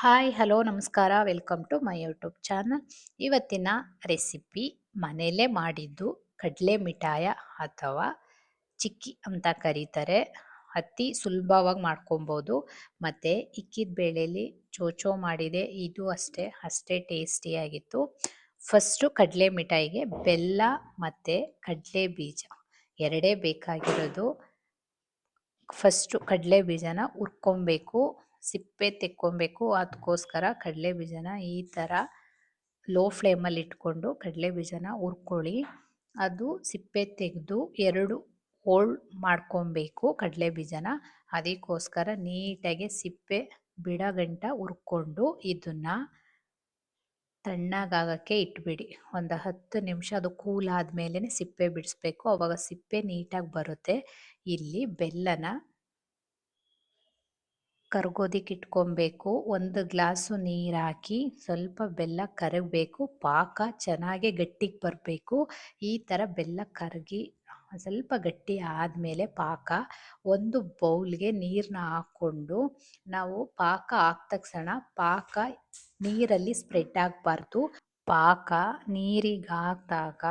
Hi, hello, ನಮಸ್ಕಾರ. Welcome to my YouTube channel. ಇವತ್ತಿನ recipe ಮನೆಯಲ್ಲೇ ಮಾಡಿದ್ದು ಕಡಲೆ ಮಿಠಾಯ ಅಥವಾ ಚಿಕ್ಕಿ ಅಂತ ಕರೀತಾರೆ. ಅತಿ ಸುಲಭವಾಗಿ ಮಾಡ್ಕೊಬೋದು. ಮತ್ತು ಇಕ್ಕಿದ ಬೇಳೆಯಲ್ಲಿ ಚೋಚೋ ಮಾಡಿದೆ. ಇದು ಅಷ್ಟೇ ಅಷ್ಟೇ ಟೇಸ್ಟಿಯಾಗಿತ್ತು ಫಸ್ಟು ಕಡಲೆ ಮಿಠಾಯಿಗೆ ಬೆಲ್ಲ ಮತ್ತು ಕಡಲೆ ಬೀಜ ಎರಡೇ ಬೇಕಾಗಿರೋದು. ಫಸ್ಟು ಕಡಲೆ ಬೀಜನ ಹುರ್ಕೊಬೇಕು. ಸಿಪ್ಪೆ ತೆಕ್ಕೊಬೇಕು. ಅದಕ್ಕೋಸ್ಕರ ಕಡಲೆ ಬೀಜನ ಈ ಥರ ಲೋ ಫ್ಲೇಮಲ್ಲಿ ಇಟ್ಕೊಂಡು ಕಡಲೆ ಬೀಜನ ಹುರ್ಕೊಳ್ಳಿ. ಅದು ಸಿಪ್ಪೆ ತೆಗೆದು ಎರಡು ಹೋಳ್ ಮಾಡ್ಕೊಬೇಕು ಕಡಲೆ ಬೀಜನ. ಅದಕ್ಕೋಸ್ಕರ ನೀಟಾಗಿ ಸಿಪ್ಪೆ ಬಿಡಗಂಟ ಹುರ್ಕೊಂಡು ಇದನ್ನು ತಣ್ಣಗಾಗಕ್ಕೆ ಇಟ್ಬಿಡಿ. ಒಂದು ಹತ್ತು ನಿಮಿಷ ಅದು ಕೂಲ್ ಆದಮೇಲೆ ಸಿಪ್ಪೆ ಬಿಡಿಸ್ಬೇಕು. ಅವಾಗ ಸಿಪ್ಪೆ ನೀಟಾಗಿ ಬರುತ್ತೆ. ಇಲ್ಲಿ ಬೆಲ್ಲನ ಕರ್ಗೋದಿಕ್ಕೆ ಇಟ್ಕೊಬೇಕು. ಒಂದು ಗ್ಲಾಸು ನೀರು ಹಾಕಿ ಸ್ವಲ್ಪ ಬೆಲ್ಲ ಕರಗಬೇಕು. ಪಾಕ ಚೆನ್ನಾಗಿ ಗಟ್ಟಿಗೆ ಬರಬೇಕು. ಈ ಥರ ಬೆಲ್ಲ ಕರಗಿ ಸ್ವಲ್ಪ ಗಟ್ಟಿ ಆದಮೇಲೆ ಪಾಕ ಒಂದು ಬೌಲ್ಗೆ ನೀರನ್ನ ಹಾಕ್ಕೊಂಡು ನಾವು ಪಾಕ ಹಾಕ್ ತಕ್ಷಣ ಪಾಕ ನೀರಲ್ಲಿ ಸ್ಪ್ರೆಡ್ ಆಗಬಾರ್ದು. ಪಾಕ ನೀರಿಗೆ ಹಾಕಿದಾಗ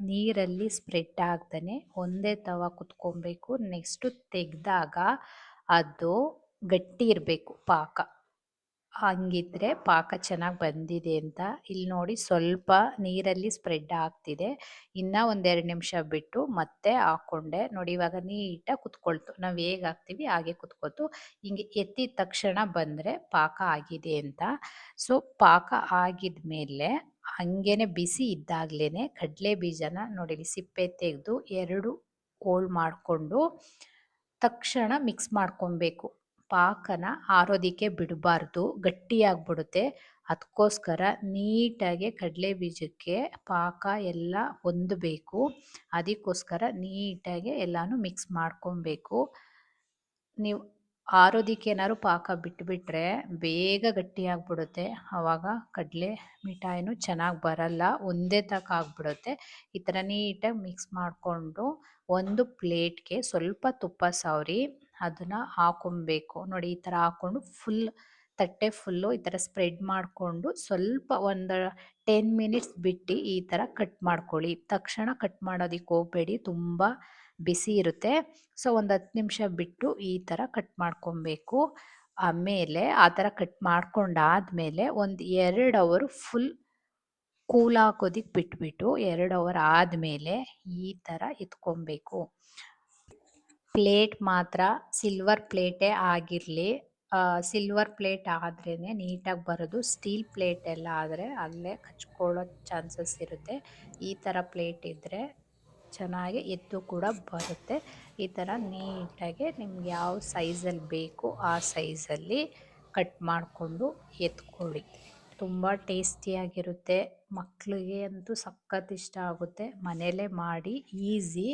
ನೀರಲ್ಲಿ ಸ್ಪ್ರೆಡ್ ಆಗ್ದೇ ಒಂದೇ ತವ ಕುತ್ಕೊಬೇಕು. ನೆಕ್ಸ್ಟು ತೆಗೆದಾಗ ಅದು ಗಟ್ಟಿ ಇರಬೇಕು ಪಾಕ. ಹಂಗಿದ್ರೆ ಪಾಕ ಚೆನ್ನಾಗಿ ಬಂದಿದೆ ಅಂತ. ಇಲ್ಲಿ ನೋಡಿ ಸ್ವಲ್ಪ ನೀರಲ್ಲಿ ಸ್ಪ್ರೆಡ್ ಆಗ್ತಿದೆ. ಇನ್ನೂ ಒಂದೆರಡು ನಿಮಿಷ ಬಿಟ್ಟು ಮತ್ತೆ ಹಾಕ್ಕೊಂಡೆ ನೋಡಿ ಇವಾಗ ನೀಟಾಗಿ ಕುತ್ಕೊಳ್ತು. ನಾವು ಹೇಗೆ ಹಾಕ್ತೀವಿ ಹಾಗೆ ಕುತ್ಕೊತು ಹಿಂಗೆ ಎತ್ತಿದ ತಕ್ಷಣ ಬಂದರೆ ಪಾಕ ಆಗಿದೆ ಅಂತ. ಸೊ, ಪಾಕ ಆಗಿದ ಮೇಲೆ ಹಂಗೇನೆ ಬಿಸಿ ಇದ್ದಾಗಲೇ ಕಡಲೆ ಬೀಜನ ನೋಡಿ ಸಿಪ್ಪೆ ತೆಗೆದು ಎರಡು ಹೋಲ್ ಮಾಡಿಕೊಂಡು ತಕ್ಷಣ ಮಿಕ್ಸ್ ಮಾಡ್ಕೊಬೇಕು. ಪಾಕನ ಆರೋದಕ್ಕೆ ಬಿಡಬಾರ್ದು, ಗಟ್ಟಿಯಾಗ್ಬಿಡುತ್ತೆ. ಅದಕ್ಕೋಸ್ಕರ ನೀಟಾಗಿ ಕಡಲೆ ಬೀಜಕ್ಕೆ ಪಾಕ ಎಲ್ಲ ಹೊಂದಬೇಕು. ಅದಕ್ಕೋಸ್ಕರ ನೀಟಾಗಿ ಎಲ್ಲನೂ ಮಿಕ್ಸ್ ಮಾಡ್ಕೊಬೇಕು. ನೀವು ಆರೋದಕ್ಕೆ ಏನಾದ್ರು ಪಾಕ ಬಿಟ್ಟುಬಿಟ್ರೆ ಬೇಗ ಗಟ್ಟಿಯಾಗ್ಬಿಡುತ್ತೆ. ಆವಾಗ ಕಡಲೆ ಮಿಠಾಯಿನೂ ಚೆನ್ನಾಗಿ ಬರಲ್ಲ. ಒಂದೇ ತಕ್ಕ ಆಗಿಬಿಡುತ್ತೆ. ಈ ಥರ ನೀಟಾಗಿ ಮಿಕ್ಸ್ ಮಾಡಿಕೊಂಡು ಒಂದು ಪ್ಲೇಟ್ಗೆ ಸ್ವಲ್ಪ ತುಪ್ಪ ಸವರಿ, ಅದನ್ನು ಹಾಕೊಬೇಕು. ನೋಡಿ ಈ ಥರ ಹಾಕ್ಕೊಂಡು ಫುಲ್ ತಟ್ಟೆ ಫುಲ್ಲು ಈ ಥರ ಸ್ಪ್ರೆಡ್ ಮಾಡಿಕೊಂಡು ಸ್ವಲ್ಪ ಒಂದು ಟೆನ್ ಮಿನಿಟ್ಸ್ ಬಿಟ್ಟು ಈ ಥರ ಕಟ್ ಮಾಡ್ಕೊಳ್ಳಿ. ತಕ್ಷಣ ಕಟ್ ಮಾಡೋದಕ್ಕೆ ಹೋಗಬೇಡಿ. ತುಂಬ ಬಿಸಿ ಇರುತ್ತೆ. ಸೊ, ಒಂದು ಹತ್ತು ನಿಮಿಷ ಬಿಟ್ಟು ಈ ಥರ ಕಟ್ ಮಾಡ್ಕೊಬೇಕು. ಆಮೇಲೆ ಆ ಥರ ಕಟ್ ಮಾಡ್ಕೊಂಡಾದ್ಮೇಲೆ ಒಂದು ಎರಡು ಅವರು ಫುಲ್ ಕೂಲ್ ಹಾಕೋದಿಕ್ಕೆ ಬಿಟ್ಬಿಟ್ಟು ಎರಡು ಅವರ್ ಆದಮೇಲೆ ಈ ಥರ ಎತ್ಕೊಬೇಕು ಪ್ಲೇಟ್ ಮಾತ್ರ ಸಿಲ್ವರ್ ಪ್ಲೇಟೇ ಆಗಿರಲಿ ಸಿಲ್ವರ್ ಪ್ಲೇಟ್ ಆದ್ರೇ ನೀಟಾಗಿ ಬರೋದು. ಸ್ಟೀಲ್ ಪ್ಲೇಟ್ ಎಲ್ಲ ಆದರೆ ಅಲ್ಲೇ ಕಚ್ಕೊಳ್ಳೋ ಚಾನ್ಸಸ್ ಇರುತ್ತೆ. ಈ ಥರ ಪ್ಲೇಟ್ ಇದ್ದರೆ ಚೆನ್ನಾಗಿ ಎದ್ದು ಕೂಡ ಬರುತ್ತೆ. ಈ ಥರ ನೀಟಾಗಿ ನಿಮ್ಗೆ ಯಾವ ಸೈಜಲ್ಲಿ ಬೇಕು ಆ ಸೈಜಲ್ಲಿ ಕಟ್ ಮಾಡಿಕೊಂಡು ಎತ್ಕೊಳ್ಳಿ. ತುಂಬ ಟೇಸ್ಟಿಯಾಗಿರುತ್ತೆ ಮಕ್ಕಳಿಗೆ ಅಂತೂ ಸಖತ್ ಇಷ್ಟ ಆಗುತ್ತೆ. ಮನೆಯಲ್ಲೇ ಮಾಡಿ ಈಸಿ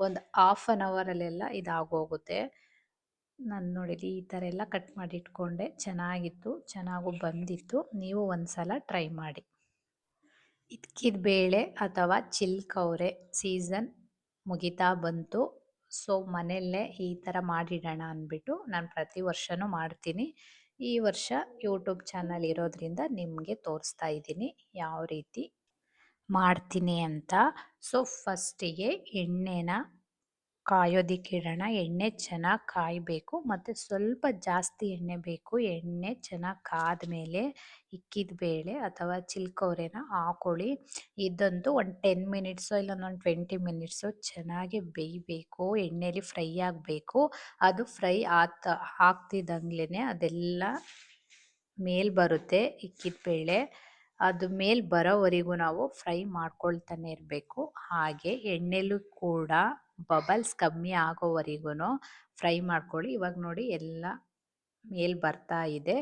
ಒಂದು ಹಾಫ್ ಆನ್ ಅವರಲ್ಲೆಲ್ಲ ಇದಾಗೋಗುತ್ತೆ. ನಾನು ನೋಡಿರಿ ಈ ಥರ ಎಲ್ಲ ಕಟ್ ಮಾಡಿ ಇಟ್ಕೊಂಡೆ. ಚೆನ್ನಾಗಿತ್ತು. ಚೆನ್ನಾಗೂ ಬಂದಿತ್ತು. ನೀವು ಒಂದು ಸಲ ಟ್ರೈ ಮಾಡಿ. ಇದ್ಕಿದ ಬೇಳೆ ಅಥವಾ ಚಿಲ್ಕೌರೆ ಸೀಸನ್ ಮುಗಿತಾ ಬಂತು. ಸೊ, ಮನೆಯಲ್ಲೇ ಈ ಥರ ಮಾಡಿಡೋಣ ಅಂದ್ಬಿಟ್ಟು ನಾನು ಪ್ರತಿ ವರ್ಷವೂ ಮಾಡ್ತೀನಿ. ಈ ವರ್ಷ ಯೂಟ್ಯೂಬ್ ಚಾನಲ್ ಇರೋದ್ರಿಂದ ನಿಮಗೆ ತೋರಿಸ್ತಾ ಇದ್ದೀನಿ ಯಾವ ರೀತಿ ಮಾಡ್ತೀನಿ ಅಂತ. ಸೊ, ಫಸ್ಟಿಗೆ ಎಣ್ಣೆನ ಕಾಯೋದಿಕ್ಕೆ ಇಡೋಣ ಎಣ್ಣೆ ಚೆನ್ನಾಗಿ ಕಾಯಬೇಕು ಮತ್ತು ಸ್ವಲ್ಪ ಜಾಸ್ತಿ ಎಣ್ಣೆ ಬೇಕು. ಎಣ್ಣೆ ಚೆನ್ನಾಗಿ ಕಾದ ಮೇಲೆ ಇಕ್ಕಿದ ಬೇಳೆ ಅಥವಾ ಚಿಲ್ಕೋರೆನ ಹಾಕೊಳ್ಳಿ. ಇದಂತೂ ಒಂದು ಟೆನ್ ಮಿನಿಟ್ಸು ಇಲ್ಲ ಒಂದು ಟ್ವೆಂಟಿ ಮಿನಿಟ್ಸು ಚೆನ್ನಾಗಿ ಬೇಯಬೇಕು. ಎಣ್ಣೆಯಲ್ಲಿ ಫ್ರೈ ಆಗಬೇಕು. ಅದು ಫ್ರೈ ಆತ ಹಾಕ್ತಿದ್ದಂಗ್ಲೇ ಅದೆಲ್ಲ ಮೇಲ್ ಬರುತ್ತೆ ಇಕ್ಕಿದ ಬೇಳೆ. ಅದು ಮೇಲೆ ಬರೋವರೆಗೂ ನಾವು ಫ್ರೈ ಮಾಡ್ಕೊಳ್ತಾನೆ ಇರಬೇಕು. ಹಾಗೆ ಎಣ್ಣೆಲೂ ಕೂಡ ಬಬಲ್ಸ್ ಕಮ್ಮಿ ಆಗೋವರೆಗೂ ಫ್ರೈ ಮಾಡ್ಕೊಳ್ಳಿ. ಇವಾಗ ನೋಡಿ ಎಲ್ಲ ಮೇಲೆ ಬರ್ತಾ ಇದೆ.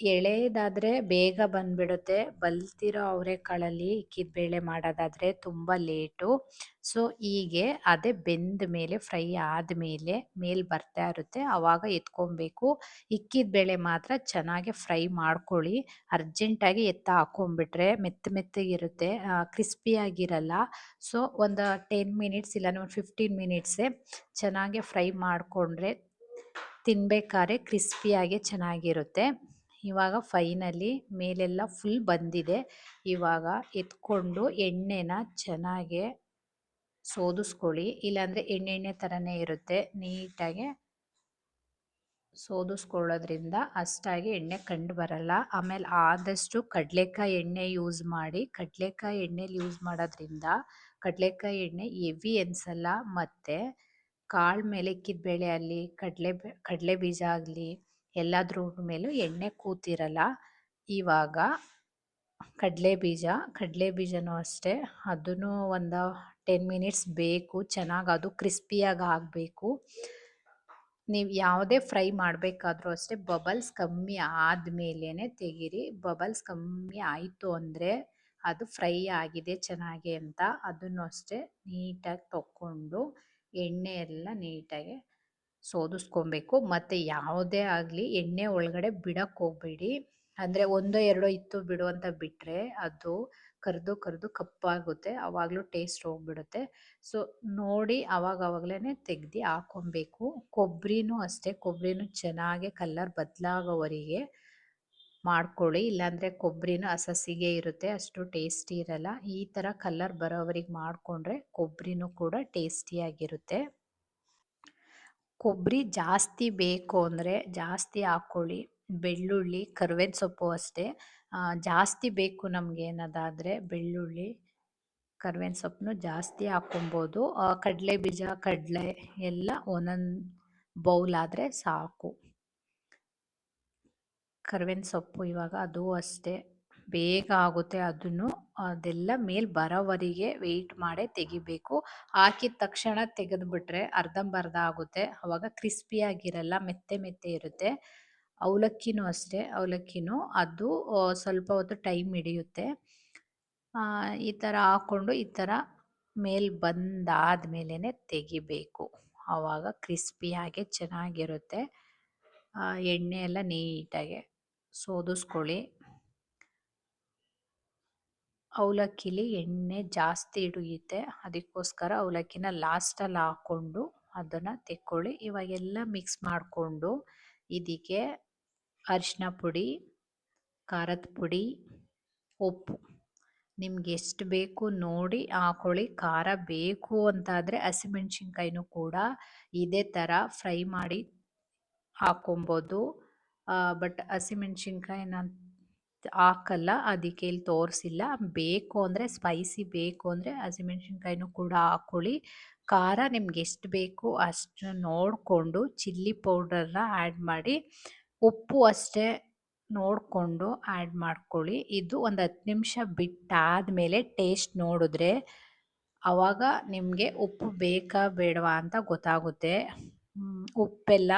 ಎಳೆದಾದರೆ ಬೇಗ ಬಂದ್ಬಿಡುತ್ತೆ. ಬಲ್ತಿರೋ ಅವರೆಕಾಳಲ್ಲಿ ಬೇಳೆ ಮಾಡೋದಾದರೆ ತುಂಬ ಲೇಟು. ಸೊ, ಹೀಗೆ ಅದೇ ಬೆಂದ ಮೇಲೆ, ಫ್ರೈ ಆದಮೇಲೆ ಮೇಲೆ ಬರ್ತಾ ಇರುತ್ತೆ. ಆವಾಗ ಎತ್ಕೊಬೇಕು. ಇಕ್ಕಿದ ಬೇಳೆ ಮಾತ್ರ ಚೆನ್ನಾಗಿ ಫ್ರೈ ಮಾಡ್ಕೊಳ್ಳಿ. ಅರ್ಜೆಂಟಾಗಿ ಎತ್ತ ಹಾಕೊಂಡ್ಬಿಟ್ರೆ ಮೆತ್ತ ಮೆತ್ತಗಿರುತ್ತೆ. ಕ್ರಿಸ್ಪಿಯಾಗಿರಲ್ಲ. ಸೊ, ಒಂದು ಟೆನ್ ಮಿನಿಟ್ಸ್ ಇಲ್ಲ ಒಂದು ಫಿಫ್ಟೀನ್ ಮಿನಿಟ್ಸೇ ಚೆನ್ನಾಗಿ ಫ್ರೈ ಮಾಡಿಕೊಂಡ್ರೆ ತಿನ್ಬೇಕಾದ್ರೆ ಕ್ರಿಸ್ಪಿಯಾಗಿ ಚೆನ್ನಾಗಿರುತ್ತೆ. ಇವಾಗ ಫೈನಲಿ ಮೇಲೆಲ್ಲ ಫುಲ್ ಬಂದಿದೆ. ಇವಾಗ ಎತ್ಕೊಂಡು ಎಣ್ಣೆನ ಚೆನ್ನಾಗೆ ಸೋದಿಸ್ಕೊಳ್ಳಿ. ಇಲ್ಲಾಂದರೆ ಎಣ್ಣೆ ಎಣ್ಣೆ ಥರನೇ ಇರುತ್ತೆ. ನೀಟಾಗೆ ಸೋದಿಸ್ಕೊಳ್ಳೋದ್ರಿಂದ ಅಷ್ಟಾಗಿ ಎಣ್ಣೆ ಕಂಡು ಬರಲ್ಲ. ಆಮೇಲೆ ಆದಷ್ಟು ಕಡಲೆಕಾಯಿ ಎಣ್ಣೆ ಯೂಸ್ ಮಾಡಿ, ಕಡಲೆಕಾಯಿ ಎಣ್ಣೆಲಿ ಯೂಸ್ ಮಾಡೋದ್ರಿಂದ ಕಡಲೆಕಾಯಿ ಎಣ್ಣೆ ಎವಿ ಅನ್ಸಲ್ಲ. ಮತ್ತು ಕಾಳು ಮೇಲೆ ಬೇಳೆ ಆಗಲಿ ಕಡಲೆ ಕಡಲೆ ಬೀಜ ಆಗಲಿ ಎಲ್ಲದ್ರ ಮೇಲೂ ಎಣ್ಣೆ ಕೂತಿರಲ್ಲ, ಇವಾಗ ಕಡಲೆ ಬೀಜ, ಕಡಲೆ ಬೀಜನೂ ಅಷ್ಟೇ. ಅದನ್ನು ಒಂದು ಟೆನ್ ಮಿನಿಟ್ಸ್ ಬೇಕು, ಚೆನ್ನಾಗಿ ಅದು ಕ್ರಿಸ್ಪಿಯಾಗಿ ಆಗಬೇಕು. ನೀವು ಯಾವುದೇ ಫ್ರೈ ಮಾಡಬೇಕಾದ್ರೂ ಅಷ್ಟೇ ಬಬಲ್ಸ್ ಕಮ್ಮಿ ಆದಮೇಲೇ ತೆಗೀರಿ. ಬಬಲ್ಸ್ ಕಮ್ಮಿ ಆಯಿತು ಅಂದರೆ ಅದು ಫ್ರೈ ಆಗಿದೆ, ಚೆನ್ನಾಗಿ ಅಂತ ಅದನ್ನು ಅಷ್ಟೇ ನೀಟಾಗಿ ತಕ್ಕೊಂಡು ಎಣ್ಣೆ ಎಲ್ಲ ನೀಟಾಗಿ ಸೋದಿಸ್ಕೊಬೇಕು. ಮತ್ತು ಯಾವುದೇ ಆಗಲಿ ಎಣ್ಣೆ ಒಳಗಡೆ ಬಿಡಕ್ಕೆ ಹೋಗ್ಬೇಡಿ. ಅಂದರೆ ಒಂದೋ ಎರಡೋ ಇತ್ತು ಬಿಡು ಅಂತ ಬಿಟ್ಟರೆ ಅದು ಕರೆದು ಕರೆದು ಕಪ್ಪಾಗುತ್ತೆ. ಆವಾಗಲೂ ಟೇಸ್ಟ್ ಹೋಗ್ಬಿಡುತ್ತೆ. ಸೊ ನೋಡಿ ಆವಾಗಲೇ ತೆಗ್ದು ಹಾಕೊಬೇಕು. ಕೊಬ್ಬರಿನೂ ಅಷ್ಟೇ. ಕೊಬ್ಬರಿನೂ ಚೆನ್ನಾಗಿ ಕಲ್ಲರ್ ಬದಲಾಗೋವರೆಗೆ ಮಾಡ್ಕೊಳ್ಳಿ. ಇಲ್ಲಾಂದರೆ ಕೊಬ್ಬರಿನೂ ಹಸಸಿಗೆ ಇರುತ್ತೆ. ಅಷ್ಟು ಟೇಸ್ಟಿ ಇರಲ್ಲ. ಈ ಥರ ಕಲ್ಲರ್ ಬರೋವರೆಗೆ ಮಾಡಿಕೊಂಡ್ರೆ ಕೊಬ್ಬರಿನೂ ಕೂಡ ಟೇಸ್ಟಿಯಾಗಿರುತ್ತೆ ಕೊಬ್ಬರಿ ಜಾಸ್ತಿ ಬೇಕು ಅಂದರೆ ಜಾಸ್ತಿ ಹಾಕ್ಕೊಳ್ಳಿ ಬೆಳ್ಳುಳ್ಳಿ ಕರ್ಬೇವಿನ ಸೊಪ್ಪು ಅಷ್ಟೇ. ಜಾಸ್ತಿ ಬೇಕು ನಮಗೆ ಏನದಾದರೆ ಬೆಳ್ಳುಳ್ಳಿ ಕರ್ಬೇವಿನ ಸೊಪ್ಪನ್ನು ಜಾಸ್ತಿ ಹಾಕ್ಕೊಬೋದು. ಕಡಲೆ ಬೀಜ, ಕಡಲೆ ಎಲ್ಲ ಒಂದೊಂದು ಬೌಲ್ ಆದರೆ ಸಾಕು. ಕರ್ಬೇವಿನ ಸೊಪ್ಪು ಇವಾಗ ಅದು ಅಷ್ಟೇ. ಬೇಗ ಆಗುತ್ತೆ ಅದನ್ನು, ಅದೆಲ್ಲ ಮೇಲೆ ಬರೋವರೆಗೆ ವೆಯ್ಟ್ ಮಾಡೇ ತೆಗಿಬೇಕು. ಹಾಕಿದ ತಕ್ಷಣ ತೆಗೆದುಬಿಟ್ರೆ ಅರ್ಧಂಬರ್ಧ ಆಗುತ್ತೆ. ಅವಾಗ ಕ್ರಿಸ್ಪಿಯಾಗಿರಲ್ಲ ಮೆತ್ತೆ ಮೆತ್ತೆ ಇರುತ್ತೆ. ಅವಲಕ್ಕಿನೂ ಅಷ್ಟೇ, ಅವಲಕ್ಕಿನೂ ಅದು ಸ್ವಲ್ಪ ಹೊತ್ತು ಟೈಮ್ ಹಿಡಿಯುತ್ತೆ. ಈ ಥರ ಹಾಕ್ಕೊಂಡು ಈ ಥರ ಮೇಲೆ ಬಂದಾದ ತೆಗಿಬೇಕು. ಆವಾಗ ಕ್ರಿಸ್ಪಿಯಾಗೆ ಚೆನ್ನಾಗಿರುತ್ತೆ. ಎಣ್ಣೆ ಎಲ್ಲ ನೀಟಾಗಿ ಸೋದಿಸ್ಕೊಳ್ಳಿ. ಅವಲಕ್ಕಿಲಿ ಎಣ್ಣೆ ಜಾಸ್ತಿ ಹಿಡಿಯುತ್ತೆ. ಅದಕ್ಕೋಸ್ಕರ ಅವಲಕ್ಕಿನ ಲಾಸ್ಟಲ್ಲಿ ಹಾಕ್ಕೊಂಡು ಅದನ್ನು ತೆಕ್ಕೊಳ್ಳಿ. ಇವಾಗೆಲ್ಲ ಮಿಕ್ಸ್ ಮಾಡಿಕೊಂಡು ಇದಕ್ಕೆ ಅರಿಶಿನ ಪುಡಿ, ಖಾರದ ಪುಡಿ, ಉಪ್ಪು. ನಿಮ್ಗೆ ಎಷ್ಟು ಬೇಕು ನೋಡಿ ಹಾಕೊಳ್ಳಿ. ಖಾರ ಬೇಕು ಅಂತಾದರೆ ಹಸಿಮೆಣ್ಸಿನ್ಕಾಯಿನೂ ಕೂಡ ಇದೇ ಥರ ಫ್ರೈ ಮಾಡಿ ಹಾಕೊಬೋದು ಬಟ್ ಹಸಿಮೆಣ್ಸಿನ್ಕಾಯಿನ ಹಾಕಲ್ಲ, ಅದಕ್ಕೆ ಇಲ್ಲಿ ತೋರಿಸಿಲ್ಲ. ಬೇಕು ಅಂದರೆ ಸ್ಪೈಸಿ ಬೇಕು ಅಂದರೆ ಹಸಿಮೆಣ್ಸಿನ್ಕಾಯಿನೂ ಕೂಡ ಹಾಕ್ಕೊಳ್ಳಿ ಖಾರ ನಿಮ್ಗೆ ಎಷ್ಟು ಬೇಕು ಅಷ್ಟು ನೋಡಿಕೊಂಡು ಚಿಲ್ಲಿ ಪೌಡರ್ನ ಆ್ಯಡ್ ಮಾಡಿ, ಉಪ್ಪು ಅಷ್ಟೇ ನೋಡಿಕೊಂಡು ಆ್ಯಡ್ ಮಾಡ್ಕೊಳ್ಳಿ. ಇದು ಒಂದು ಹತ್ತು ನಿಮಿಷ ಬಿಟ್ಟಾದಮೇಲೆ ಟೇಸ್ಟ್ ನೋಡಿದ್ರೆ ಆವಾಗ ನಿಮಗೆ ಉಪ್ಪು ಬೇಕಾ ಬೇಡವಾ ಅಂತ ಗೊತ್ತಾಗುತ್ತೆ. ಉಪ್ಪೆಲ್ಲ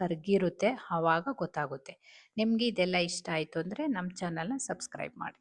ಕರಗಿರುತ್ತೆ ಆವಾಗ ಗೊತ್ತಾಗುತ್ತೆ. ನಿಮಗೆ ಇದೆಲ್ಲ ಇಷ್ಟ ಆಯಿತು ಅಂದರೆ ನಮ್ಮ ಚಾನಲ್ನ ಸಬ್ಸ್ಕ್ರೈಬ್ ಮಾಡಿ.